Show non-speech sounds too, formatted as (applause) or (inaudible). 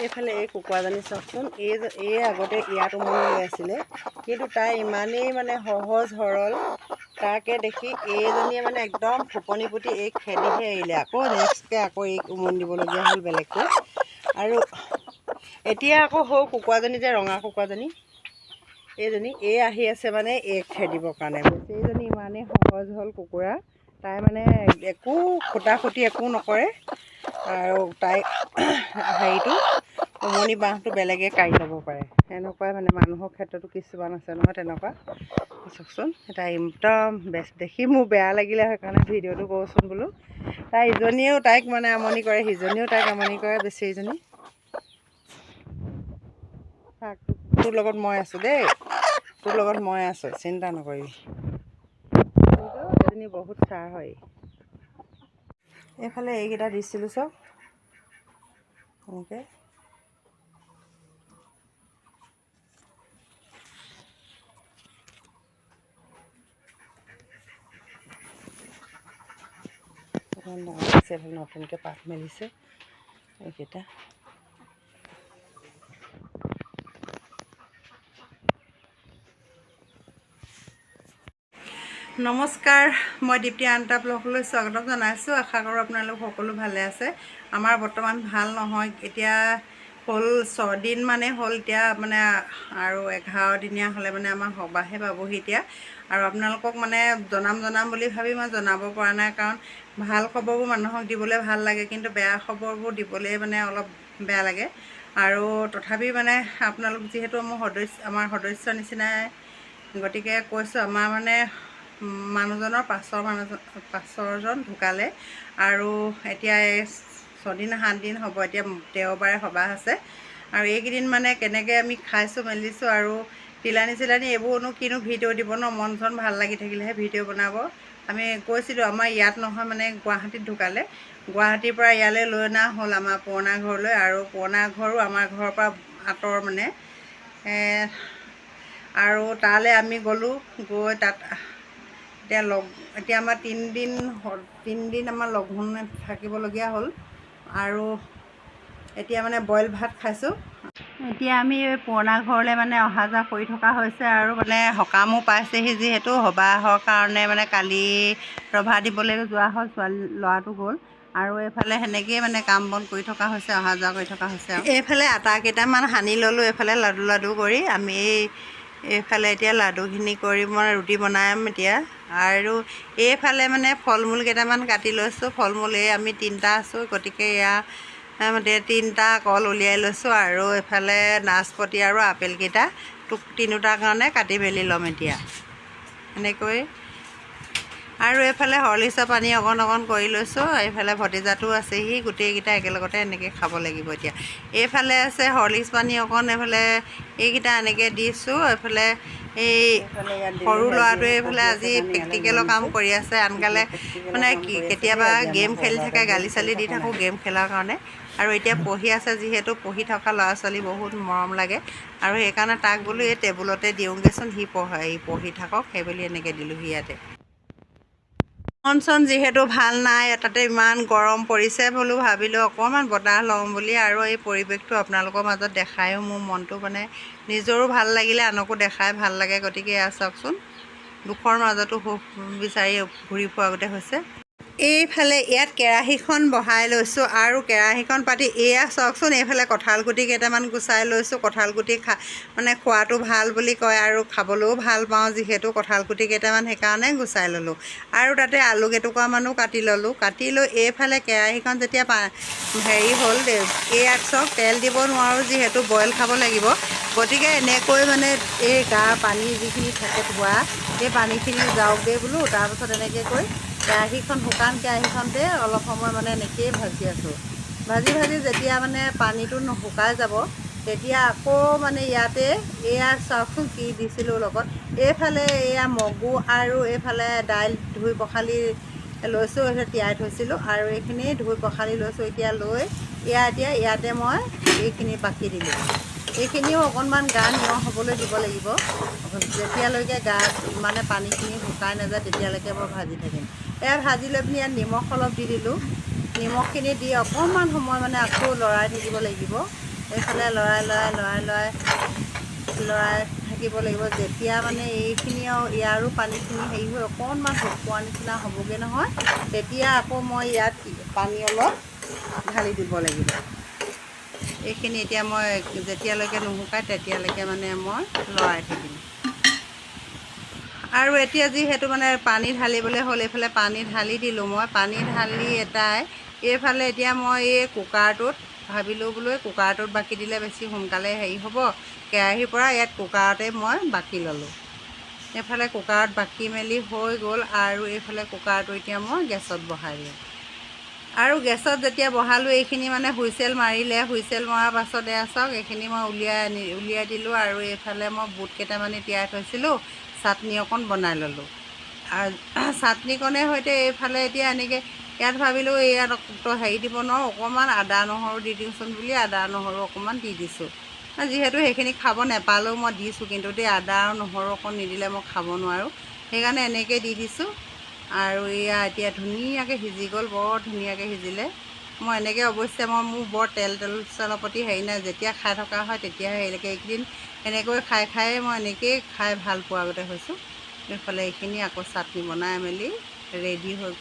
এইফালে এই কুকুৰাজনী চাওকচোন। এই এই আগতে ইয়াত উমনি লৈ আছিলে। কিন্তু তাই ইমানেই মানে সহজ সৰল। তাকে দেখি এইজনীয়ে মানে একদম ফুপনি পুতি এই খেদিহে এৰিলে আকৌ নেক্সটকৈ আকৌ এই উমনি দিবলগীয়া হ'ল বেলেগকৈ। আৰু এতিয়া আকৌ সৌ কুকুৰাজনী যে ৰঙা কুকুৰাজনী এইজনী এই আহি আছে মানে এই খেদিবৰ কাৰণে। এইজনী ইমানেই সহজ হ'ল কুকুৰা। তাই মানে একো খুটা খুটি একো নকৰে। আৰু তাই হেৰিটো উমনি বাঁহটো বেলেগে কাঢ়ি ল'ব পাৰে। এনেকুৱাই মানে মানুহৰ ক্ষেত্ৰতো কিছুমান আছে নহয় তেনেকুৱা। চাওকচোন তাই একদম বেছ দেখি মোৰ বেয়া লাগিলে সেইকাৰণে ভিডিঅ'টো কৰোঁচোন বোলো। তাই ইজনীয়েও তাইক মানে আমনি কৰে সিজনীয়েও তাইক আমনি কৰে বেছি ইজনী। তোৰ লগত মই আছোঁ দেই। তোৰ লগত মই আছোঁ চিন্তা নকৰিবি। এজনী বহুত চাৰ হয়। এইফালে এইকেইটা দিছিলোঁ চব। এনেকৈ। অকণমান ডাঙৰ নতুনকৈ পাত মেলিছে এইকেইটা নমস্কাৰ মই দীপ্তি আন্তা ব্লগলৈ স্বাগতম জনাইছোঁ। আশা কৰোঁ আপোনালোক সকলো ভালে আছে। আমাৰ বৰ্তমান ভাল নহয়। এতিয়া হ'ল ছদিন মানে হ'ল এতিয়া মানে আৰু এঘাৰ দিনীয়া হ'লে মানে আমাৰ সবাহে পাবহি এতিয়া। আৰু আপোনালোকক মানে জনাম জনাম বুলি ভাবি মই জনাব পৰা নাই কাৰণ ভাল খবৰবোৰ মানুহক দিবলৈ ভাল লাগে কিন্তু বেয়া খবৰবোৰ দিবলৈ মানে অলপ বেয়া লাগে। আৰু তথাপি মানে আপোনালোক যিহেতু মোৰ সদস্য আমাৰ সদস্য নিচিনাই। গতিকে কৈছোঁ আমাৰ মানে মানুহজনৰ পাছৰ মানুহজন পাছৰজন ঢুকালে। আৰু এতিয়া এই ছদিন সাতদিন হ'ব এতিয়া দেওবাৰে সবাহ আছে। আৰু এইকেইদিন মানে কেনেকৈ আমি খাইছোঁ মেলিছোঁ আৰু তিলানী চিলানী এইবোৰনো কিনো ভিডিঅ' দিব ন? মন চন ভাল লাগি থাকিলেহে ভিডিঅ' বনাব। আমি কৈছিলোঁ আমাৰ ইয়াত নহয় মানে গুৱাহাটীত ঢুকালে। গুৱাহাটীৰ পৰা ইয়ালৈ লৈ অনা হ'ল আমাৰ পুৰণা ঘৰলৈ আৰু পুৰণা ঘৰো আমাৰ ঘৰৰ পৰা আঁতৰ মানে। আৰু তালৈ আমি গ'লোঁ গৈ তাত এতিয়া লগ এতিয়া আমাৰ তিনিদিন তিনিদিন আমাৰ লঘোণ থাকিবলগীয়া হ'ল। আৰু এতিয়া মানে বইল ভাত খাইছোঁ। এতিয়া আমি পুৰণা ঘৰলৈ মানে অহা যোৱা কৰি থকা হৈছে আৰু মানে সকামো পাইছেহি যিহেতু সবাহৰ কাৰণে মানে কালি ৰভা দিবলৈ যোৱা হ'ল ছোৱালী ল'ৰাটো গ'ল। আৰু এইফালে সেনেকৈয়ে মানে কাম বন কৰি থকা হৈছে অহা যোৱা কৰি থকা হৈছে আৰু। এইফালে আটা কেইটামান সানি ল'লোঁ এইফালে লাডু লাডু কৰি। আমি এই এইফালে এতিয়া লাডুখিনি কৰি মই ৰুটি বনাম এতিয়া। আৰু এইফালে মানে ফল মূল কেইটামান কাটি লৈছোঁ। ফল মূল এই আমি তিনিটা আছোঁ গতিকে এয়া মানে তিনিটা কল উলিয়াই লৈছোঁ আৰু এইফালে নাচপতি আৰু আপেলকেইটা টোক তিনিওটাৰ কাৰণে কাটি মেলি ল'ম এতিয়া। এনেকৈ। আৰু এইফালে হৰলিক্সৰ পানী অকণ অকণ কৰি লৈছোঁ এইফালে ভতিজাটো আছেহি গোটেইকেইটা একেলগতে এনেকৈ খাব লাগিব এতিয়া। এইফালে আছে হৰলিক্স পানী অকণ এইফালে এইকেইটা এনেকৈ দিছোঁ এইফালে এই সৰু ল'ৰাটোৱে এইফালে আজি প্ৰেক্টিকেলৰ কাম কৰি আছে আনকালে মানে কি কেতিয়াবা গেম খেলি থাকে গালি চালি দি থাকোঁ গেম খেলাৰ কাৰণে। আৰু এতিয়া পঢ়ি আছে যিহেতু পঢ়ি থকা ল'ৰা ছোৱালী বহুত মৰম লাগে। আৰু সেইকাৰণে তাক বোলো এই টেবুলতে দিওঁগৈচোন সি পঢ়া সি পঢ়ি থাকক সেইবুলি এনেকৈ দিলোঁহি ইয়াতে। মন চন যিহেতু ভাল নাই তাতে ইমান গৰম পৰিছে বোলো ভাবিলোঁ অকণমান বতাহ লওঁ বুলি আৰু এই পৰিৱেশটো আপোনালোকৰ মাজত দেখায়ো মোৰ মনটো মানে নিজৰো ভাল লাগিলে আনকো দেখাই ভাল লাগে। গতিকে এয়া চাওকচোন দুখৰ মাজতো সুখ বিচাৰি ঘূৰি ফুৰা গোটে হৈছে। এইফালে ইয়াত কেৰাহীখন বহাই লৈছোঁ আৰু কেৰাহীখন পাতি এয়া চাওকচোন এইফালে কঁঠাল গুটি কেইটামান গুচাই লৈছোঁ। কঁঠাল গুটি খা মানে খোৱাটো ভাল বুলি কয় আৰু খাবলৈও ভাল পাওঁ যিহেতু কঁঠাল গুটি কেইটামান সেইকাৰণে গুচাই ল'লোঁ। আৰু তাতে আলু কেইটুকুৰামানো কাটি ল'লোঁ। কাটি লৈ এইফালে কেৰাহীখন যেতিয়া হেৰি হ'ল এইয়াত চাওক তেল দিব নোৱাৰোঁ যিহেতু বইল খাব লাগিব। গতিকে এনেকৈ মানে এই গা পানী যিখিনি থাকে ধোৱা সেই পানীখিনি যাওক দেই বোলো তাৰপাছত এনেকৈ কৰি কেৰাহীখন শুকান কেৰাহীখনতে অলপ সময় মানে এনেকৈয়ে ভাজি আছোঁ। ভাজি ভাজি যেতিয়া মানে পানীটো শুকাই যাব তেতিয়া আকৌ মানে ইয়াতে এয়া চাওকচোন কি দিছিলোঁ লগত। এইফালে এয়া মগু আৰু এইফালে দাইল ধুই পখালি লৈছোঁ এইফালে তিয়াই থৈছিলোঁ আৰু এইখিনি ধুই পখালি লৈছোঁ এতিয়া লৈ এয়া এতিয়া ইয়াতে মই এইখিনি বাকি দিলোঁ। এইখিনিও অকণমান গা নিমখ হ'বলৈ দিব লাগিব। যেতিয়ালৈকে গা মানে পানীখিনি শুকাই নাযায় তেতিয়ালৈকে মই ভাজি থাকিম। এয়া ভাজি লৈ পিনি ইয়াত নিমখ অলপ দি দিলোঁ। নিমখখিনি দি অকণমান সময় মানে আকৌ লৰাই থাকিব লাগিব। এইফালে লৰাই লৰাই লৰাই লৰাই লৰাই থাকিব লাগিব। যেতিয়া মানে এইখিনি আৰু ইয়াৰো পানীখিনি হেৰি হৈ অকণমান শুকোৱা নিচিনা হ'বগৈ নহয় তেতিয়া আকৌ মই ইয়াত পানী অলপ ঢালি দিব লাগিব। এইখিনি এতিয়া মই যেতিয়ালৈকে নুশুকায় তেতিয়ালৈকে মানে মই লৰাই থাকিম। আৰু এতিয়া যিহেতু মানে পানী ঢালিবলৈ হ'ল এইফালে পানী ঢালি দিলোঁ মই। পানী ঢালি এটাই এইফালে এতিয়া মই এই কুকাৰটোত ভাবিলোঁ বোলো কুকাৰটোত বাকি দিলে বেছি সোনকালে হেৰি হ'ব। কেৰাহীৰ পৰা ইয়াত কুকাৰতে মই বাকি ল'লোঁ। এইফালে কুকাৰত বাকি মেলি হৈ গ'ল আৰু এইফালে কুকাৰটো এতিয়া মই গেছত বহাই দিওঁ আৰু গেছত যেতিয়া বহালোঁ এইখিনি মানে হুইচেল মাৰিলে হুইচেল মৰাৰ পাছত চাওক এইখিনি মই উলিয়াই আনি উলিয়াই দিলোঁ আৰু এইফালে মই বুট কেইটামানি তিয়াই থৈছিলোঁ চাটনি অকণ বনাই ল'লোঁ। আৰু (clears throat) চাটনিকণে সৈতে এইফালে এতিয়া এনেকৈ ইয়াত ভাবিলোঁ ইয়াত হেৰি দিব নোৱাৰোঁ অকণমান আদা নহৰু দি দিওঁচোন বুলি আদা নহৰু অকণমান দি দিছোঁ। যিহেতু সেইখিনি খাব নেপালেও মই দিছোঁ কিন্তু দেই আদা আৰু নহৰু অকণ নিদিলে মই খাব নোৱাৰোঁ। সেইকাৰণে এনেকৈ দি দিছোঁ। আৰু এয়া এতিয়া ধুনীয়াকৈ সিজি গ'ল বৰ ধুনীয়াকৈ সিজিলে। মই এনেকৈ অৱশ্যে মই মোৰ বৰ তেল তেল চেলৰ প্ৰতি হেৰি নাই যেতিয়া খাই থকা হয় তেতিয়াহে হেৰিলৈকে এইকেইদিন এনেকৈ খাই খায়ে মই এনেকৈয়ে খাই ভাল পোৱা আগতে হৈছোঁ। এইফালে এইখিনি আকৌ চাটনি বনাই মেলি ৰেডি হৈ